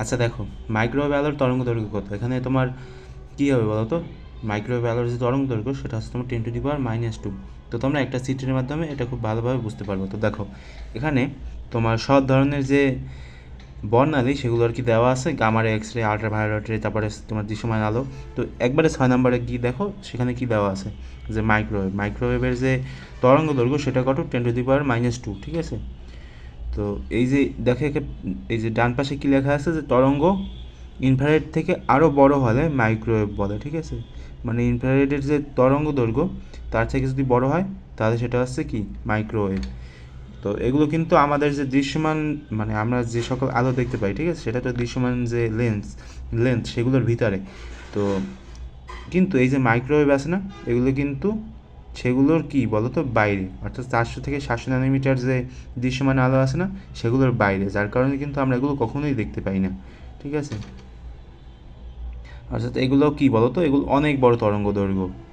আচ্ছা দেখো মাইক্রোওয়েভ আলোর তরঙ্গ দৈর্ঘ্য কত? এখানে তোমার কী হবে বলো তো? মাইক্রোওয়েভ আলোর যে তরঙ্গ দৈর্ঘ্য সেটা হচ্ছে তোমার ten to the power minus two তো তোমরা একটা চিত্রের মাধ্যমে এটা খুব ভালোভাবে বুঝতে পারব। তো দেখো, এখানে তোমার সব ধরনের যে বর্ণালী, সেগুলো আর কি দেওয়া আছে। গামার এক্স রে আল্ট্রাভায়োলেট রে তারপরে তোমার দৃশ্যমান আলো। তো একবারে ছয় নম্বরে গিয়ে দেখো, সেখানে কি দেওয়া আছে? যে মাইক্রোওয়েভ মাইক্রোওয়েভের যে তরঙ্গ দৈর্ঘ্য সেটা কত? Ten to the power minus two ঠিক আছে? তো এই যে দেখে এই যে ডান পাশে কি লেখা আছে যে তরঙ্গ ইনফ্রারেড থেকে আরও বড় হলে মাইক্রোওয়েভ বলে, ঠিক আছে? মানে ইনফ্রারেডের যে তরঙ্গ দৈর্ঘ্য, তার থেকে যদি বড় হয়, তাহলে সেটা হচ্ছে কি? মাইক্রোওয়েভ তো এগুলো কিন্তু আমাদের যে দৃশ্যমান মানে আমরা যে সকল আলো দেখতে পাই, ঠিক আছে? সেটা তো দৃশ্যমান যে লেন্স লেন্স সেগুলোর ভিতরে। তো কিন্তু এই যে মাইক্রোওয়েভ আছে না, এগুলো কিন্তু সেগুলোর কি বলতো? বাইরে। অর্থাৎ চারশো থেকে সাতশো ন্যানোমিটার যে দৃশ্যমান আলো আছে না, সেগুলোর বাইরে। যার কারণে কিন্তু আমরা এগুলো কখনোই দেখতে পাই না। ঠিক আছে? অর্থাৎ এগুলো কি বলতো? এগুলো অনেক বড় তরঙ্গ দৈর্ঘ্য